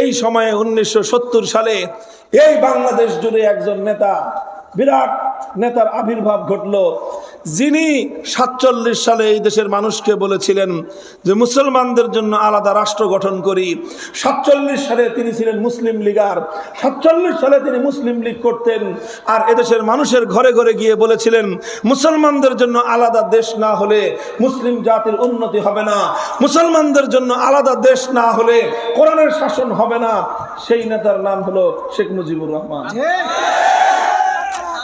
এই সময়ে উনিশশো সত্তর সালে এই বাংলাদেশ জুড়ে একজন নেতা বিরাট নেতার আবির্ভাব ঘটলো। যিনি সাতচল্লিশ সালে এই দেশের মানুষকে বলেছিলেন যে মুসলমানদের জন্য আলাদা রাষ্ট্র গঠন করি। সাতচল্লিশ সালে তিনি ছিলেন মুসলিম লীগার। সাতচল্লিশ সালে তিনি মুসলিম লীগ করতেন। আর এদেশের মানুষের ঘরে ঘরে গিয়ে বলেছিলেন, মুসলমানদের জন্য আলাদা দেশ না হলে মুসলিম জাতির উন্নতি হবে না। মুসলমানদের জন্য আলাদা দেশ না হলে কোরআনের শাসন হবে না। সেই নেতার নাম হলো শেখ মুজিবুর রহমান।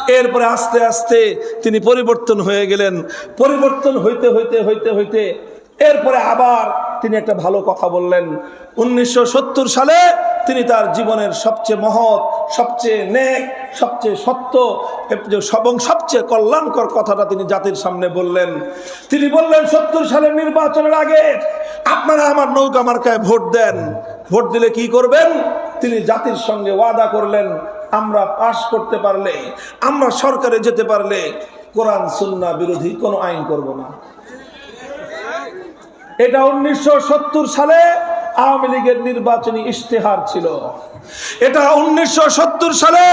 এরপরে আস্তে আস্তে তিনি পরিবর্তন হয়ে গেলেন। পরিবর্তন হইতে হইতে হইতে হইতে এরপরে আবার তিনি একটা ভালো কথা বললেন। উনিশশো সত্তর সালে তিনি তার জীবনের সবচেয়ে মহৎ, সবচেয়ে নেক, সবচেয়ে সত্য এবং সবচেয়ে কল্যাণকর কথাটা তিনি জাতির সামনে বললেন। তিনি বললেন, সত্তর সালের নির্বাচনের আগে আপনারা আমার নৌকা মার্কায় ভোট দেন। ভোট দিলে কি করবেন? তিনি জাতির সঙ্গে ওয়াদা করলেন আমরা পাশ করতে পারলে, আমরা সরকারে যেতে পারলে কোরআন সুন্না বিরোধী কোনো আইন করব না। এটা উনিশশো সত্তর সালে আওয়ামী লীগের নির্বাচনী ইশতেহার ছিল। এটা উনিশশো সত্তর সালে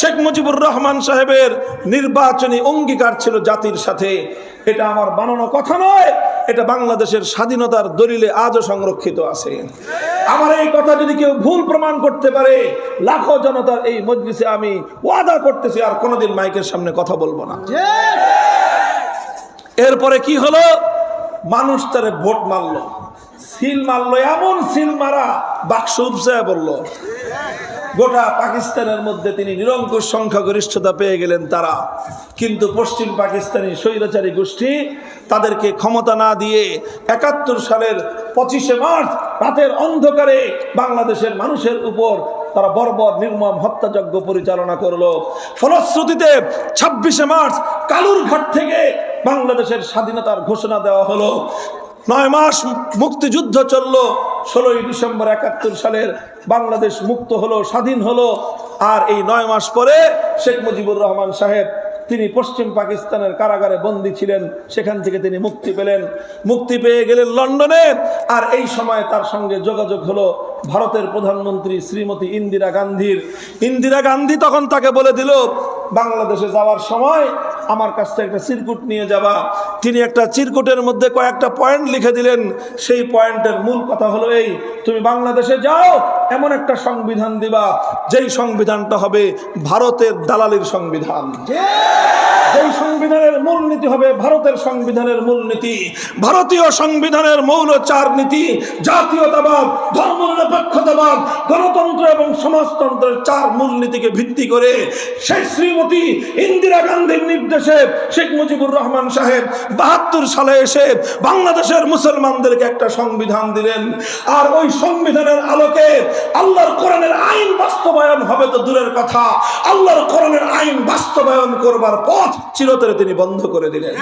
শেখ মুজিবুর রহমান সাহেবের নির্বাচনী অঙ্গীকার ছিল জাতির সাথে। এটা আমার বানানো কথা নয়, এটা বাংলাদেশের স্বাধীনতার দলিলে আজও সংরক্ষিত আছে। আমার এই কথা যদি কেউ ভুল প্রমাণ করতে পারে, লাখো জনতার এই মজলিসে আমি ওয়াদা করতেছি, আর কোনোদিন মাইকের সামনে কথা বলব না। এরপরে কি হলো? মানুষ তারে ভোট মারলো। সিল মারলো, এমন সিল মারা বাক্স উপসায় বলল। গোটা পাকিস্তানের মধ্যে তিনি নিরঙ্কুশ সংখ্যাগরিষ্ঠতা পেয়ে গেলেন তারা। কিন্তু পশ্চিম পাকিস্তানি স্বৈরাচারী গোষ্ঠী তাদেরকে ক্ষমতা না দিয়ে একাত্তর সালের পঁচিশে মার্চ রাতের অন্ধকারে বাংলাদেশের মানুষের উপর তারা বর্বর, নির্মম হত্যাযজ্ঞ পরিচালনা করল। ফলশ্রুতিতে ছাব্বিশে মার্চ কালুরঘাট থেকে বাংলাদেশের স্বাধীনতার ঘোষণা দেওয়া হলো। নয় মাস মুক্তিযুদ্ধ চলল। ষোলোই ডিসেম্বর একাত্তর সালের বাংলাদেশ মুক্ত হলো, স্বাধীন হলো। আর এই নয় মাস পরে শেখ মুজিবুর রহমান সাহেব, তিনি পশ্চিম পাকিস্তানের কারাগারে বন্দী ছিলেন। সেখান থেকে তিনি মুক্তি পেলেন। মুক্তি পেয়ে গেলেন লন্ডনে। আর এই সময় তার সঙ্গে যোগাযোগ হলো ভারতের প্রধানমন্ত্রী শ্রীমতী ইন্দিরা গান্ধীর। ইন্দিরা গান্ধী তখন তাকে বলে দিল, বাংলাদেশে যাওয়ার সময় আমার কাছ থেকে একটা চিরকুট নিয়ে যাবা। তিনি একটা চিরকুটের মধ্যে কয়েকটা পয়েন্ট লিখে দিলেন। সেই পয়েন্টের মূল কথা হলো এই, তুমি বাংলাদেশে যাও, এমন একটা সংবিধান দিবা, যেই সংবিধানটা হবে ভারতের দালালির সংবিধান। যেই সংবিধানের মূলনীতি হবে ভারতের সংবিধানের মূলনীতি। ভারতীয় সংবিধানের মৌল চার নীতি, জাতীয়তাবাদ, ধর্মনিরপেক্ষতাবাদ, গণতন্ত্র এবং সমাজতন্ত্রের চার মূলনীতিকে ভিত্তি করে সেই শ্রীমতী ইন্দিরা গান্ধীর নির্দেশে শেখ মুজিবুর রহমান সাহেব বাহাত্তর সালে এসে বাংলাদেশের মুসলমানদেরকে একটা সংবিধান দিলেন। আর ওই সংবিধানের আলোকে আল্লাহর কোরআনের আইন বাস্তবায়ন হবে তো দূরের কথা। আল্লাহর কোরআনের আইন বাস্তবায়ন করবার পথ চিরতরে তিনি বন্ধ করে দিলেন।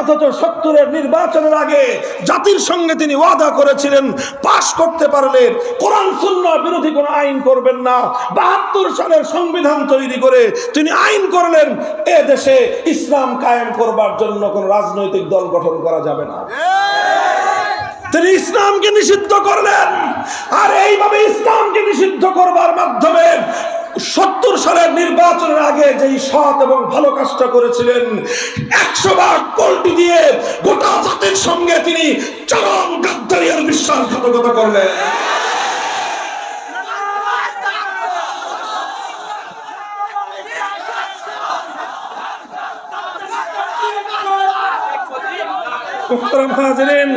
অথচ সত্তরের নির্বাচনের আগে জাতির সঙ্গে তিনি ওয়াদা করেছিলেন, পাশ করতে পারলে কোরআন শূন্য বিরোধী কোনো আইন করবেন না। বাহাত্তর সালের সংবিধান তৈরি করে তিনি আইন করলেন, এ দেশে ইসলাম কায়েম করবার জন্য কোনো রাজনৈতিক দল গঠন করা যাবে না। তিনি ইসলামকে নিষিদ্ধ করলেন, আর এইভাবে ইসলামকে নিষিদ্ধ করবার মাধ্যমে সত্তর সালের নির্বাচনের আগে যেই সৎ এবং ভালো কাজটা করেছিলেন, একশো বার পল্টি দিয়ে গোটা জাতির সঙ্গে তিনি চরম গাদ্দারি আর বিশ্বাসঘাতকতা করলেন। মুহতারাম হাজিরিন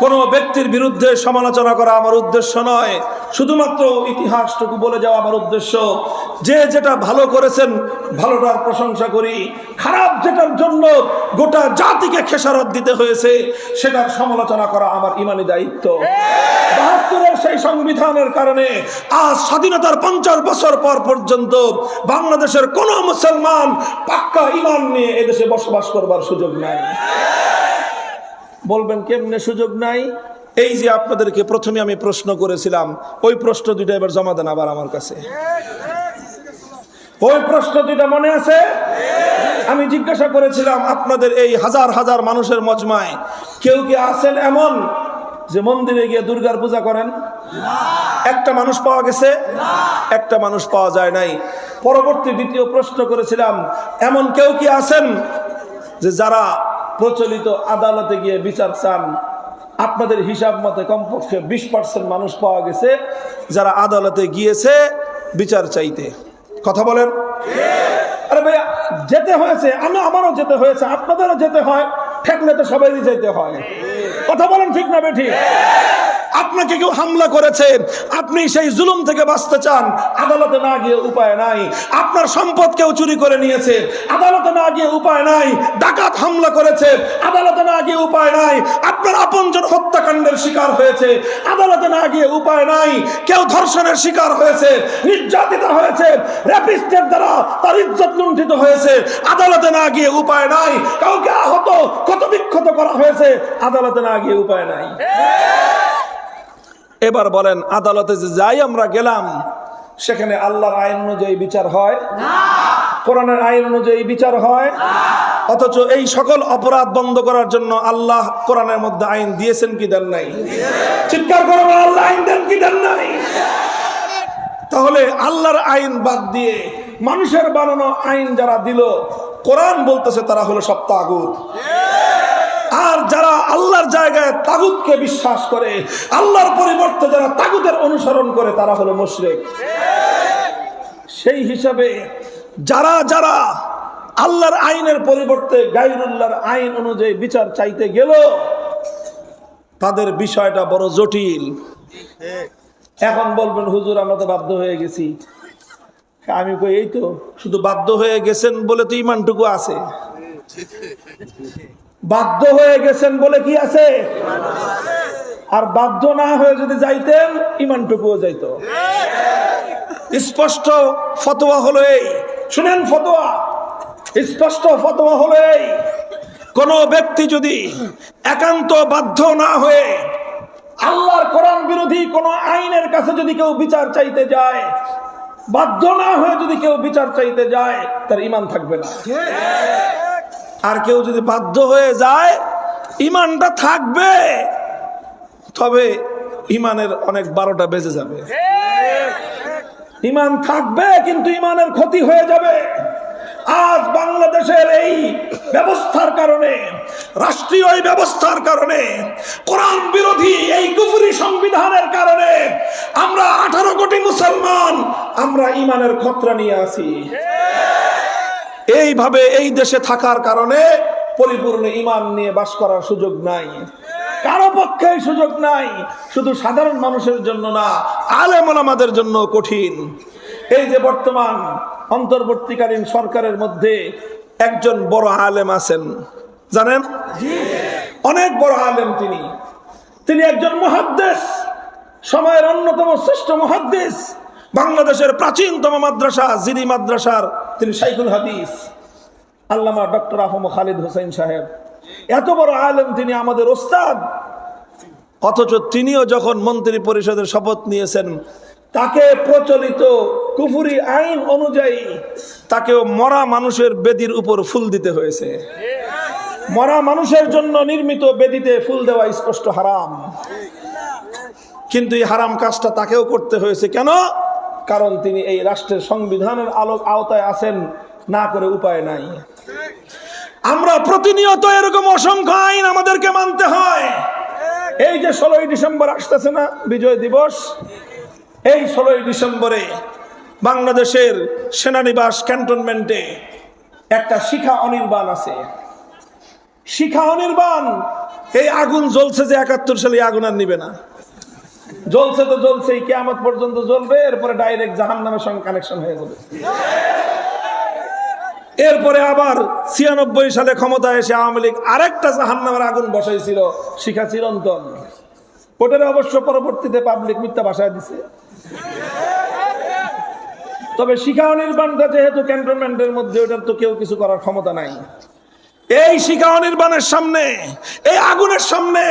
কোন ব্যক্তির বিরুদ্ধে সমালোচনা করা আমার উদ্দেশ্য নয়। শুধুমাত্র ইতিহাসটুকু বলে যাওয়া আমার উদ্দেশ্য। যে যেটা ভালো করেছেন, ভালোটার প্রশংসা করি। খারাপ যেটার জন্য গোটা জাতিকে খেসারত দিতে হয়েছে, সেটার সমালোচনা করা আমার ইমানি দায়িত্ব। বাহাত্তরের সেই সংবিধানের কারণে আজ স্বাধীনতার পঞ্চাশ বছর পর পর্যন্ত বাংলাদেশের কোন মুসলমান পাক্কা ইমান নিয়ে এদেশে বসবাস করবার সুযোগ নাই। বলবেন কেমনে সুযোগ নাই? এই যে আপনাদেরকে প্রথমে আমি প্রশ্ন করেছিলাম, ওই প্রশ্ন দুইটা এবার জমা দেন আবার আমার কাছে। ওই প্রশ্ন দুইটা মনে আছে? আমি জিজ্ঞাসা করেছিলাম, আপনাদের এই হাজার হাজার মানুষের মজমায় কেউ কি আছেন এমন যে মন্দিরে গিয়ে দুর্গার পূজা করেন? একটা মানুষ পাওয়া গেছে? একটা মানুষ পাওয়া যায় নাই। পরবর্তী দ্বিতীয় প্রশ্ন করেছিলাম, এমন কেউ কি আছেন যে যারা প্রচলিত আদালতে গিয়ে বিচার চান। আপনাদের হিসাব মতে কমপক্ষে বিশ পার্সেন্ট মানুষ পাওয়া গেছে যারা আদালতে গিয়েছে বিচার চাইতে। কথা বলেন? আরে ভাইয়া, যেতে হয়েছে আমি আমারও যেতে হয়েছে, আপনাদেরও যেতে হয়, ঠেকলে তো সবাই যেতে হয়। কথা বলেন ঠিক না বেঠি আপনাকে কেউ হামলা করেছে। আপনি সেই জুলুম থেকে বাঁচতে চান। আদালতে না গিয়ে উপায় নাই। আপনার সম্পদ কেউ চুরি করে নিয়েছে। আদালতে না গিয়ে উপায় নাই। ডাকাত হামলা করেছে। আদালতে না গিয়ে উপায় নাই। আপনার আপনজন হত্যাকাণ্ডের শিকার হয়েছে। আদালতে না গিয়ে উপায় নাই। কেউ ধর্ষণের শিকার হয়েছে। নির্যাতিত হয়েছে। র্যাপিস্টের দ্বারা তার ইজ্জত লুণ্ঠিত হয়েছে। আদালতে না গিয়ে উপায় নাই। কাউকে আহত ক্ষত বিক্ষত করা হয়েছে। আদালতে না গিয়ে উপায় নাই। এবার বলেন আদালতে যে যাই আমরা গেলাম সেখানে আল্লাহর আইন অনুযায়ী বিচার হয়? কোরআনের আইন অনুযায়ী বিচার হয়? অথচ এই সকল অপরাধ বন্ধ করার জন্য আল্লাহ কোরআনের মধ্যে আইন দিয়েছেন কি দেন নাই? চিৎকার করে আল্লাহ আইন দেন কি দেন নাই? তাহলে আল্লাহর আইন বাদ দিয়ে মানুষের বানানো আইন যারা দিল কোরআন বলতেছে তারা হলো সপ্তাহ তাগুত আর যারা আল্লাহর জায়গায় তাগুতকে বিশ্বাস করে, আল্লাহর পরিবর্তে যারা তাগুতের অনুসরণ করে, তারা হলো মুশরিক। সেই হিসাবে যারা যারা আল্লাহর আইনের পরিবর্তে গাইরুল্লাহর আইন অনুযায়ী বিচার চাইতে গেল, তাদের বিষয়টা বড় জটিল। এখন বলবেন, হুজুর, আমরা তো বাধ্য হয়ে গেছি। আমি কই, এই তো, শুধু বাধ্য হয়ে গেছেন বলে তো ইমানটুকু আছে। বাধ্য হয়ে গেছেন বলে কি আছে? আর বাধ্য না হয়ে যদি যাইতেন, ইমানটুকুও যাইতো। স্পষ্ট ফতোয়া হলো এই। শুনেন ফতোয়া। স্পষ্ট ফতোয়া হলো এই। কোন ব্যক্তি যদি একান্ত বাধ্য না হয়ে আল্লাহর কোরআন বিরোধী কোন আইনের কাছে যদি কেউ বিচার চাইতে যায়, বাধ্য না হয়ে যদি কেউ বিচার চাইতে যায়, তার ইমান থাকবে না। আর কেউ যদি বাধ্য হয়ে যায়, ইমানটা থাকবে। তবে ইমানের অনেক বারোটা বেজে যাবে। ইমান থাকবে, কিন্তু ইমানের ক্ষতি হয়ে যাবে। আজ বাংলাদেশের এই ব্যবস্থার কারণে, রাষ্ট্রীয় এই ব্যবস্থার কারণে, কোরআন বিরোধী এই কুফুরি সংবিধানের কারণে আমরা আঠারো কোটি মুসলমান, আমরা ইমানের খতরা নিয়ে আছি। এইভাবে এই দেশে থাকার কারণে পরিপূর্ণ ইমান নিয়ে বাস করার সুযোগ নাই। কারও পক্ষে সুযোগ নাই। শুধু সাধারণ মানুষের জন্য না আলেমন আমাদের জন্য কঠিন। এই যে বর্তমান অন্তর্বর্তীকালীন সরকারের মধ্যে একজন বড় আলেম আছেন। জানেন? অনেক বড় আলেম তিনি। তিনি একজন মহাদ্দেশ সময়ের অন্যতম শ্রেষ্ঠ মহাদ্দেশ বাংলাদেশের প্রাচীনতম মাদ্রাসা জিরি মাদ্রাসার তিনি সাইকুল হাদিস, আল্লামা ডক্টর আহম খালিদ হোসেন সাহেব। এত বড় আলেম তিনি আমাদের ওস্তাদ। অথচ তিনিও যখন মন্ত্রী পরিষদের শপথ নিয়েছেন, তাকে প্রচলিত কুফুরি আইন অনুযায়ী তাকেও মরা মানুষের বেদির উপর ফুল দিতে হয়েছে। মরা মানুষের জন্য নির্মিত বেদিতে ফুল দেওয়া স্পষ্ট হারাম। কিন্তু এই হারাম কাজটা তাকেও করতে হয়েছে। কেন? কারণ তিনি এই রাষ্ট্রের সংবিধানের আলোক আওতায় আছেন, না করে উপায় নাই। আমরা প্রতিনিয়ত এরকম অসংখ্য আইন আমাদেরকে মানতে হয়। এই যে ষোলোই ডিসেম্বর আসতেছে না, বিজয় দিবস, এই ষোলোই ডিসেম্বরে বাংলাদেশের সেনানিবাস ক্যান্টনমেন্টে একটা শিখা অনির্বাণ আছে। শিখা অনির্বাণ, এই আগুন জ্বলছে যে একাত্তর সালে আগুন আর নিবে না। জ্বলছে তো জ্বলছেই, কেয়ামত পর্যন্ত জ্বলবে, এরপরে ডাইরেক্ট জাহান নামের সঙ্গে কানেকশন হয়ে যাবে। এরপরে আবার ছিয়ানব্বই সালে ক্ষমতায় এসে আওয়ামী লীগ আরেকটা জাহান নামের আগুন বসাইছিল, শিখা চিরন্তন। ওটার অবশ্য পরবর্তীতে পাবলিক মিথ্যা ভাষায় দিছে। তবে শিখা অনির্বাণটা যেহেতু ক্যান্টনমেন্টের মধ্যে, ওটার তো কেউ কিছু করার ক্ষমতা নাই। এই শিখা অনির্বাণের সামনে, এই আগুনের সামনে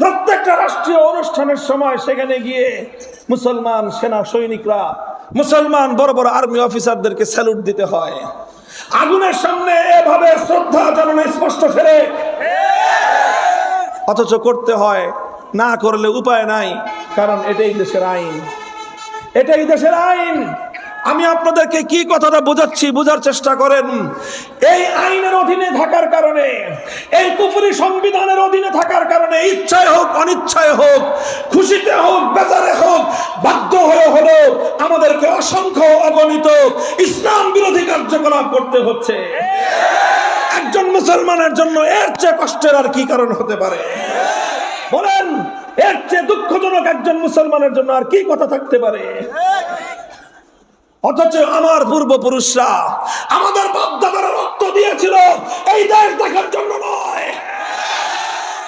প্রত্যেকটা রাষ্ট্রীয় অনুষ্ঠানের সময় সেখানে গিয়ে মুসলমান সেনা সৈনিকরা, মুসলমান বড় বড় আর্মি অফিসারদেরকে স্যালুট দিতে হয়। আগুনের সামনে এভাবে শ্রদ্ধা জানানো স্পষ্ট ফেরে। অথচ করতে হয়, না করলে উপায় নাই, কারণ এটাই দেশের আইন। এটাই দেশের আইন। আমি আপনাদেরকে কি কথাটা বোঝাচ্ছি? বোঝার চেষ্টা করেন। এই আইনের অধীনে থাকার কারণে, এই কুফুরি সংবিধানের অধীনে থাকার কারণে, ইচ্ছায় হোক, অনিচ্ছায় হোক, খুশিতে হোক বেজারে হোক, বাধ্য হয়ে হলো আমাদেরকে অসংখ্য অগণিত ইসলাম বিরোধী কার্যকলাপ করতে হচ্ছে। একজন মুসলমানের জন্য এর চেয়ে কষ্টের আর কি কারণ হতে পারে? বলেন, এর চেয়ে দুঃখজনক একজন মুসলমানের জন্য আর কি কথা থাকতে পারে? অথচ আমার পূর্বপুরুষরা আমাদের বাপদাদারা রক্ত দিয়েছিল, এই দেশ দেখার জন্য নয়।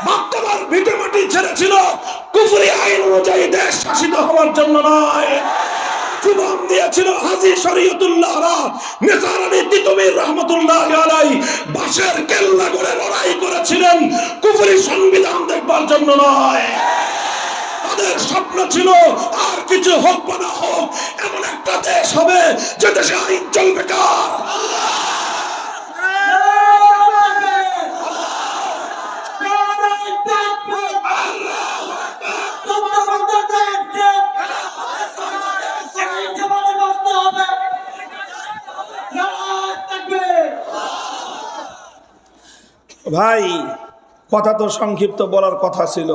বাপদাদার ছেড়েছিল, কুফরি আইন অনুযায়ী দেশ শাসিত হওয়ার জন্য নয়। হাজি বাঁশের কেল্লা করে লড়াই করেছিলেন। সংবিধান দেখবার জন্য নয়। তাদের স্বপ্ন ছিল কিছু হোক বা না হোক এমন একটা দেশ হবে যে দেশে আইন চলবে কার? ভাই কথা তো সংক্ষিপ্ত বলার কথা ছিল।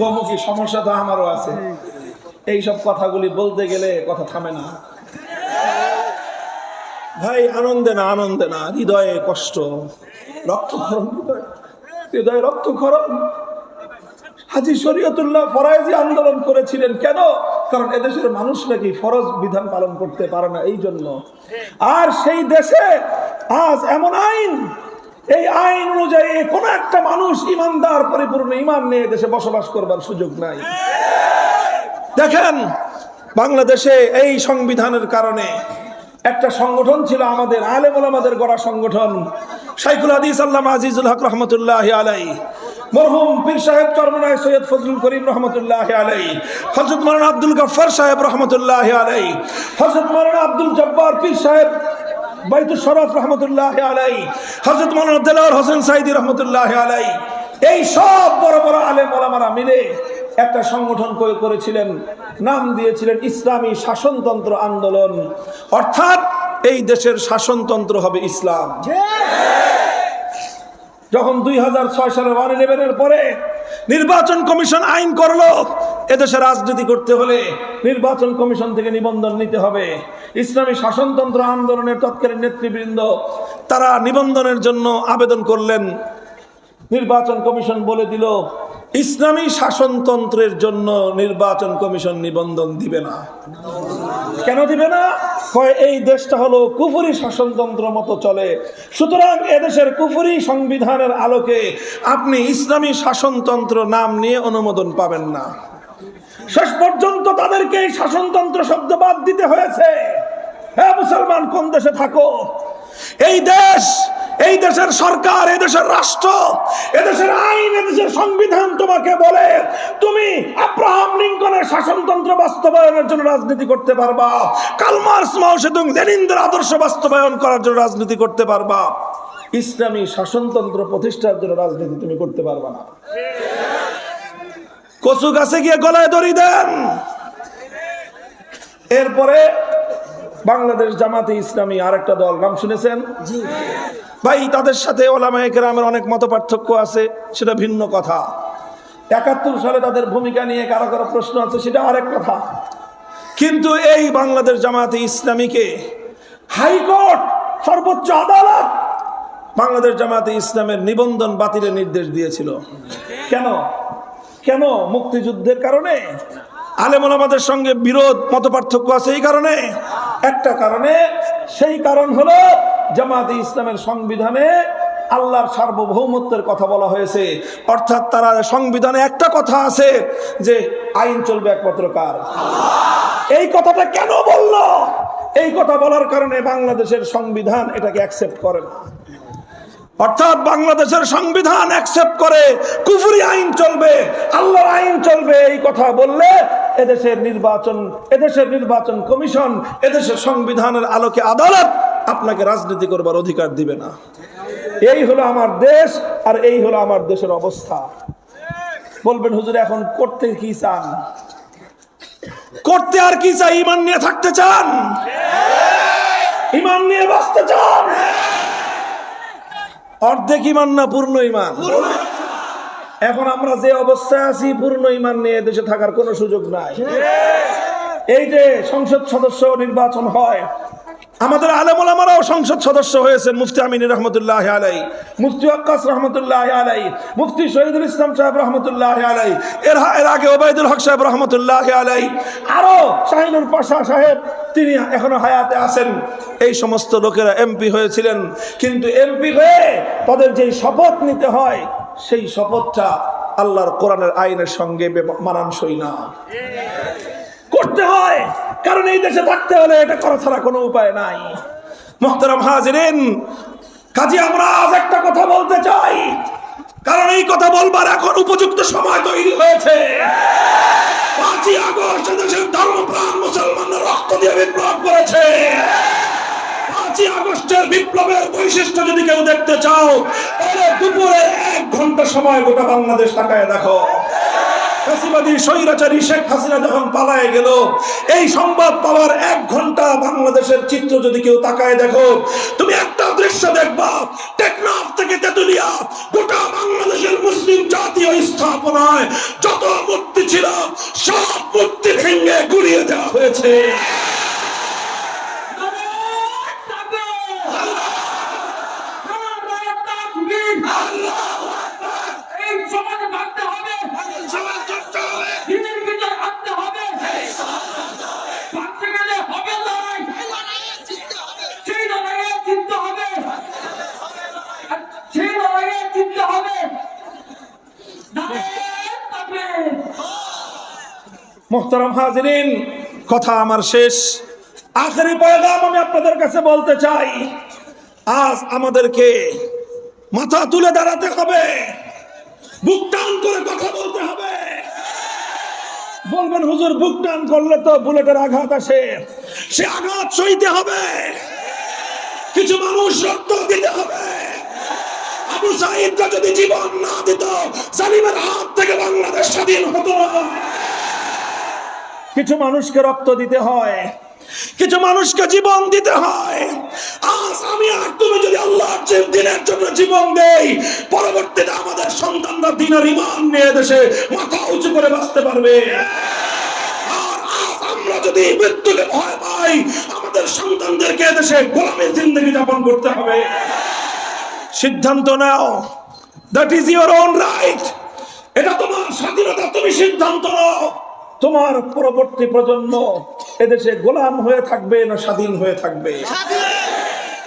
কমও সমস্যা তো আমারও আছে। এইসব কথাগুলি বলতে গেলে কথা থামে না। ভাই, আনন্দে না আনন্দে না, হৃদয়ে কষ্ট। রক্তক্ষরণ হৃদয়ে হৃদয়ে রক্তক্ষরণ হাজি শরীয়তুল্লাহ ফরাইজি আন্দোলন করেছিলেন কেন? কারণ এদেশের মানুষ নাকি ফরজ বিধান পালন করতে পারে না এই জন্য আর সেই দেশে আজ এমন আইন এই আইন অনুযায়ী কোন একটা মানুষ ইমানদার, পরিপূর্ণ ইমান নিয়ে দেশে বসবাস করবার সুযোগ নাই। দেখেন, বাংলাদেশে এই সংবিধানের কারণে একটা সংগঠন ছিল আমাদের আলেমুল আমাদের গড়া সংগঠন, শাইখুল হাদিস আল্লাহ আজিজুল হক রহমতুল্লাহ আলাই মরহুম পীর সাহেব চরমনায় সৈয়দ ফজলুল করিম রহমতুল্লাহ আলাই হজরত মারানা আব্দুল গফর সাহেব রহমতুল্লাহ আলাই হজরত মারানা আব্দুল জব্বার পীর সাহেব বাইতুল শরফ রহমতুল্লাহ আলাই হজরত দেলাওয়ার হোসেন সাইদি রহমতুল্লাহ আলাই এই সব বড় বড় আলেম ওলামারা মিলে একটা সংগঠন করে- করেছিলেন, নাম দিয়েছিলেন ইসলামী শাসনতন্ত্র আন্দোলন। অর্থাৎ এই দেশের শাসনতন্ত্র হবে ইসলাম। যখন দুই হাজার ছয় সালে ওয়ান ইলেভেনের পরে নির্বাচন কমিশন আইন করল, এদেশে রাজনীতি করতে হলে নির্বাচন কমিশন থেকে নিবন্ধন নিতে হবে। ইসলামী শাসনতন্ত্র আন্দোলনের তৎকালীন নেতৃবৃন্দ, তারা নিবন্ধনের জন্য আবেদন করলেন। নির্বাচন কমিশন বলে দিল ইসলামী শাসনতন্ত্রের জন্য নির্বাচন কমিশন নিবন্ধন দিবে না। কেন দিবে না? কয়, এই দেশটা হলো কুফুরি শাসনতন্ত্র মতো চলে। সুতরাং এদেশের কুফুরি সংবিধানের আলোকে আপনি ইসলামী শাসনতন্ত্র নাম নিয়ে অনুমোদন পাবেন না। শেষ পর্যন্ত তাদেরকে এই শাসনতন্ত্র শব্দ বাদ দিতে হয়েছে। হ্যাঁ মুসলমান, কোন দেশে থাকো? এই দেশ, এই দেশের সরকার, এই দেশের রাষ্ট্র এদেশের আইন এদেশের সংবিধান তোমাকে বলে তুমি আব্রাহাম লিঙ্কনের শাসনতন্ত্র বাস্তবায়নের জন্য রাজনীতি করতে পারবা। কালমার্স মাও সেতুং, লেনিনদের আদর্শ বাস্তবায়ন করার জন্য রাজনীতি করতে পারবা। ইসলামী শাসনতন্ত্র প্রতিষ্ঠার জন্য রাজনীতি তুমি করতে পারবা না। কচু গাছে গিয়ে গলায় দড়ি দেন। এরপরে বাংলাদেশ জামাতে ইসলামী আরেকটা দল। নাম শুনেছেন? ভাই তাদের সাথে ওলামায়ে কেরামের অনেক মত পার্থক্য আছে সেটা ভিন্ন কথা। একাত্তর সালে তাদের ভূমিকা নিয়ে কারও কারও প্রশ্ন আছে সেটা আরেক কথা। কিন্তু এই বাংলাদেশ জামাতে ইসলামীকে হাইকোর্ট সর্বোচ্চ আদালত বাংলাদেশ জামাতে ইসলামের নিবন্ধন বাতিলের নির্দেশ দিয়েছিল। কেন? কেন? মুক্তিযুদ্ধের কারণে? আলেমন আমাদের সঙ্গে বিরোধ মত পার্থক্য আছে এই কারণে। একটা কারণে, সেই কারণ হলো জামাতে ইসলামের সংবিধানে আল্লাহর সার্বভৌমত্বের কথা বলা হয়েছে। অর্থাৎ তারা সংবিধানে একটা কথা আছে যে আইন চলবে একমাত্র কার। এই কথাটা কেন বলল? এই কথা বলার কারণে বাংলাদেশের সংবিধান এটাকে অ্যাকসেপ্ট করে না। অর্থাৎ বাংলাদেশের সংবিধান অ্যাকসেপ্ট করে, কুফুরি আইন চলবে, আল্লাহর আইন চলবে, এই কথা বললে এদেশের নির্বাচন এদেশের নির্বাচন কমিশন, এদেশের সংবিধানের আলোকে আদালত আপনাকে রাজনীতি করবার অধিকার দিবে না। এই হলো আমার দেশ আর এই হলো আমার দেশের অবস্থা। বলবেন, হুজুর, এখন করতে কি চান? করতে আর কি চাই? ইমান নিয়ে থাকতে চান? ইমান নিয়ে বাঁচতে চান? অর্ধেক ইমান না পূর্ণ ইমান? এখন আমরা যে অবস্থায় আছি পূর্ণ ইমান নিয়ে দেশে থাকার কোনো সুযোগ নাই। এই যে সংসদ সদস্য নির্বাচন হয় আমাদের আলেমুলামারাও সংসদ সদস্য হয়েছেন মুফতি আমিনী রহমতুল্লাহ আলাই মুফতি আক্কাস রহমতুল্লাহ আলাই মুফতি শহীদুল ইসলাম সাহেব রহমতুল্লাহ আলাই এর এর আগে ওবায়দুল হক সাহেব রহমতুল্লাহ আলাই আরও শাহিনুর পাশা সাহেব তিনি এখনও হায়াতে আছেন। এই সমস্ত লোকেরা এমপি হয়েছিলেন কিন্তু এমপি হয়ে তাদের যেই শপথ নিতে হয় সেই শপথটা আল্লাহর কোরআনের আইনের সঙ্গে মানানসই না। করতে হয়, কারণ এই দেশে থাকতে হলে এটা করা ছাড়া কোনো উপায় নাই। মোহতারাম হাজিরিন, কাজে আমরা আজ একটা কথা বলতে চাই। কারণ এই কথা বলবার এখন উপযুক্ত সময় তৈরি হয়েছে। পাঁচই আগস্ট দেশের ধর্মপ্রাণ মুসলমানরা রক্ত দিয়ে বিপ্লব করেছে। বিপ্লবের বৈশিষ্ট্য যদি কেউ দেখতে চাও, তাহলে দুপুরে এক ঘণ্টা সময় গোটা বাংলাদেশ তাকায় দেখো। তুমি একটা দৃশ্য দেখবা গোটা বাংলাদেশের মুসলিম জাতীয় স্থাপনায় যত মূর্তি ছিল, সব মূর্তি ভেঙে গুড়িয়ে দেওয়া হয়েছে। এই সমাজ ভাবতে হবে। দিনের ভিতর ভাবতে হবে। ভাবতে গেলে হবে লড়াই। সেই লড়াইয়ে জিততে হবে। সেই লড়াইয়ে জিততে হবে। মোহতারাম হাজিরিন কথা আমার শেষ। আখেরি পয়গাম আমি আপনাদের কাছে বলতে চাই। আজ আমাদেরকে মাথা তুলে দাঁড়াতে হবে। বুক টান করে কথা বলতে হবে। বলবেন, হুজুর, বুক টান করলে তো বুলেটের আঘাত আসে। সে আঘাত সইতে হবে। কিছু মানুষ রক্ত দিতে হবে। আবু সাইদরা যদি জীবন না দিত জালিমের হাত থেকে বাংলাদেশ স্বাধীন হতো কিছু মানুষকে রক্ত দিতে হয়। কিছু মানুষকে জীবন দিতে হয়। আজ আমি আর তুমি যদি আল্লাহর দিনের জন্য জীবন দেই, পরবর্তীতে আমাদের সন্তানরা দিনের ইমান নিয়ে দেশে মাথা উঁচু করে বাঁচতে পারবে। আমরা যদি মৃত্যুকে ভয় পাই, আমাদের সন্তানদেরকে দেশে গোলামের জিন্দগি যাপন করতে হবে। সিদ্ধান্ত নাও। That is your own right এটা তোমার স্বাধীনতা, তুমি সিদ্ধান্ত নাও। তোমার পরবর্তী প্রজন্ম এদেশে গোলাম হয়ে থাকবে না স্বাধীন হয়ে থাকবে?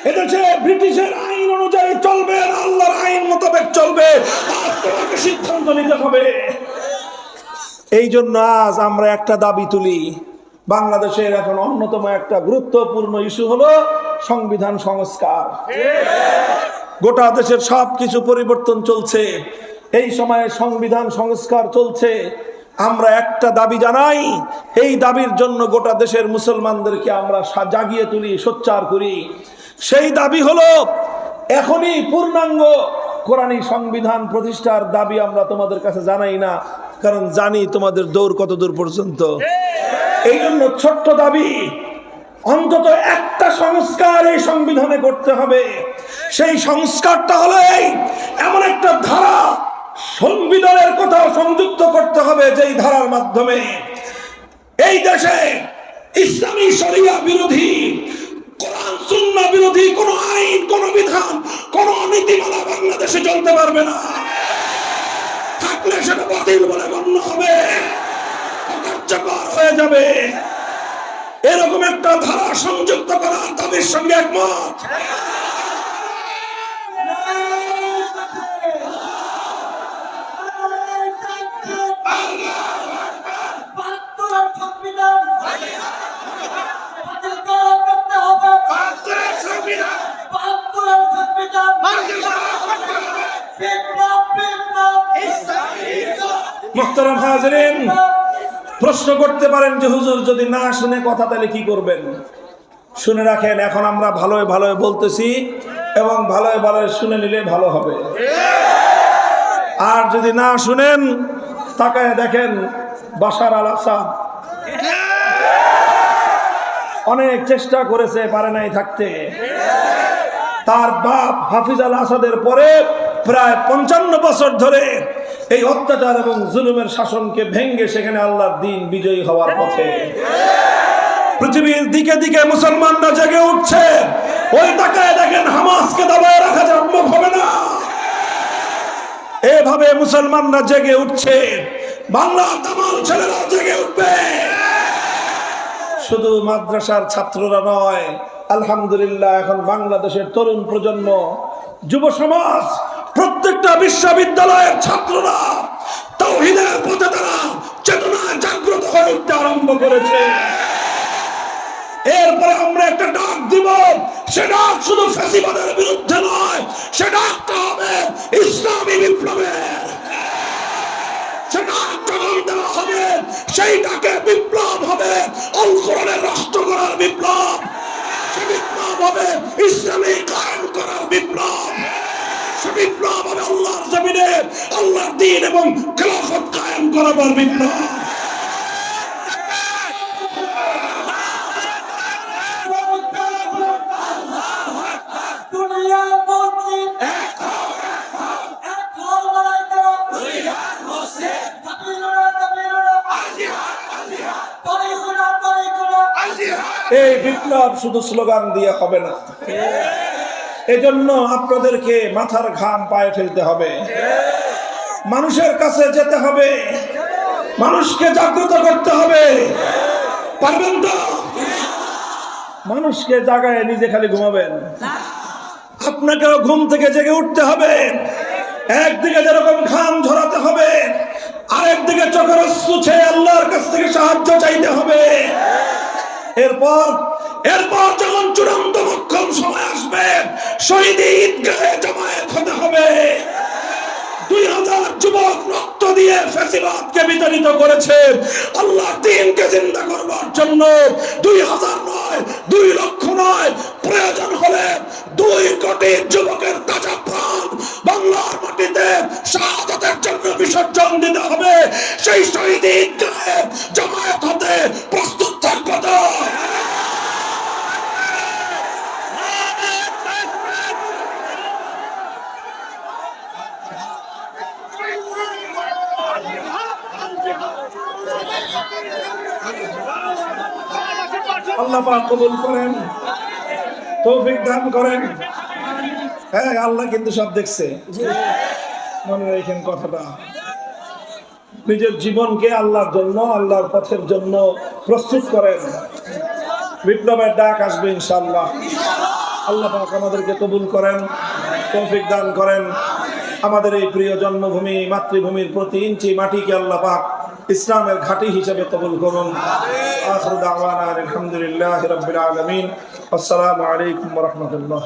এদেশে ব্রিটিশের আইন অনুযায়ী চলবে আল্লাহর আইন মোতাবেক চলবে। তোমাকে সিদ্ধান্ত নিতে হবে। এই জন্য আজ আমরা একটা দাবি তুলি। বাংলাদেশের এখন অন্যতম একটা গুরুত্বপূর্ণ ইস্যু হলো সংবিধান সংস্কার। গোটা দেশের সব কিছু পরিবর্তন চলছে। এই সময়ে সংবিধান সংস্কার চলছে। আমরা একটা দাবি জানাই, এই দাবির জন্য গোটা দেশের মুসলমানদেরকে আমরা জাগিয়ে তুলি, সোচ্চার করি। সেই দাবি হলো, এখনই পূর্ণাঙ্গ কোরআনী সংবিধান প্রতিষ্ঠার দাবি আমরা তোমাদের কাছে জানাই না, কারণ জানি তোমাদের দৌড় কত দূর পর্যন্ত। এই জন্য ছোট্ট দাবি, অন্তত একটা সংস্কার এই সংবিধানে করতে হবে। সেই সংস্কারটা হলো এমন একটা ধারা সংবিধানের কোথাও সংযুক্ত করতে হবে যেই ধারার মাধ্যমে। এই দেশে ইসলামী শরিয়া বিরোধী বিরোধী, কোন আইন, কোন বিধান, কোন নীতিমালা বাংলাদেশে চলতে পারবে না। থাকলে সেটা বাতিল বলে গণ্য হবে। অকার্যকর হয়ে যাবে। এরকম একটা ধারা সংযুক্ত করার দাবির সঙ্গে একমত। মোহতারাম প্রশ্ন করতে পারেন যে হুজুর যদি না শুনে কথা তাহলে কি করবেন? শুনে রাখেন, এখন আমরা ভালোই ভালোই বলতেছি এবং ভালোই ভালোই শুনে নিলে ভালো হবে। আর যদি না শুনেন, তাকায় দেখেন বাসার আল অনেক চেষ্টা করেছে, পারে নাই থাকতে। তার বাপ হাফিজ আল আসাদের পরে প্রায় পঞ্চান্ন বছর ধরে এই অত্যাচার এবং জুলুমের শাসনকে ভেঙ্গে সেখানে আল্লাহর দিন বিজয়ী হওয়ার পথে। পৃথিবীর দিকে দিকে মুসলমানরা জেগে উঠছে। ওই তাকায় দেখেন হামাসকে দাবায় রাখা সম্ভব হবে না। এভাবে মুসলমানরা জেগে উঠছে। বাংলা তামাল ছেলেরা জেগে উঠবে। শুধু মাদ্রাসার ছাত্ররা নয় আলহামদুলিল্লাহ, এখন বাংলাদেশের তরুণ প্রজন্ম, যুব সমাজ, প্রত্যেকটা বিশ্ববিদ্যালয়ের ছাত্ররা তৌহিদের পথে তারা চেতনা জাগ্রত হয়ে উঠতে আরম্ভ করেছে। এরপরে আমরা একটা ডাক দিব, সে ডাক শুধু ফ্যাসিবাদের বিরুদ্ধে নয়, সে ডাকটা হবে ইসলামী বিপ্লবের। যখন দেওয়া হবে, সেইটাকে বিপ্লব হবে, অল রাষ্ট্র করার বিপ্লব। সে বিপ্লব হবে, ইসলামী কায়েম করার বিপ্লব। সে বিপ্লব হবে আল্লাহর জমিনে, আল্লাহর দিন এবং খেলাফত কায়েম করাবার বিপ্লব দুনিয়া মুসলিম এক হও লড়াই করো কাবিলরা কাবিলরা তরিকুরা তরিকুরা এই বিপ্লব শুধু স্লোগান দিয়ে হবে না। এজন্য আপনাদেরকে মাথার ঘাম পায়ে ফেলতে হবে। মানুষের কাছে যেতে হবে। মানুষকে জাগ্রত করতে হবে। পারবেন তো? মানুষকে জাগায় নিজে খালি ঘুমাবেন। আপনাকেও ঘুম থেকে জেগে উঠতে হবে। একদিকে যেরকম ঘাম ঝরাতে হবে, আরেকদিকে চোখের সুছে আল্লাহর কাছ থেকে সাহায্য চাইতে হবে। এরপর এরপর যখন চূড়ান্ত মক্ষম সময় আসবে শহীদ ঈদগাহে জমায়েত হতে হবে। দুই হাজার যুবক রক্ত দিয়ে ফেসিবাদকে বিতাড়িত করেছে। আল্লাহ দিনকে জিন্দা করবার জন্য দুই হাজার নয়, দুই লক্ষ নয়, প্রয়োজন হলে দুই কোটি যুবকের তাজা প্রাণ বাংলার মাটিতে শাহাদাতের বিসর্জন দিতে হবে। সেই শহীদ জমায়েত হতে প্রস্তুত থাকব তো আল্লাহ পাক কবুল করেন, তৌফিক দান করেন। হ্যাঁ আল্লাহ কিন্তু সব দেখছে। মনে রাখেন কথাটা। নিজের জীবনকে আল্লাহর জন্য, আল্লাহর পথের জন্য প্রস্তুত করেন। বিপ্লবের ডাক আসবে ইনশাআল্লাহ। আল্লাহ পাক আমাদেরকে কবুল করেন, তৌফিক দান করেন। আমাদের এই প্রিয় জন্মভূমি, মাতৃভূমির প্রতি ইঞ্চি মাটিকে আল্লাহ পাক ইসলামের ঘাঁটি হিসাবে কবুল করুন। আখির দাওয়ানা আলহামদুলিল্লাহ রাব্বিল আলামিন। আসসালামু আলাইকুম রাহমাতুল্লাহ।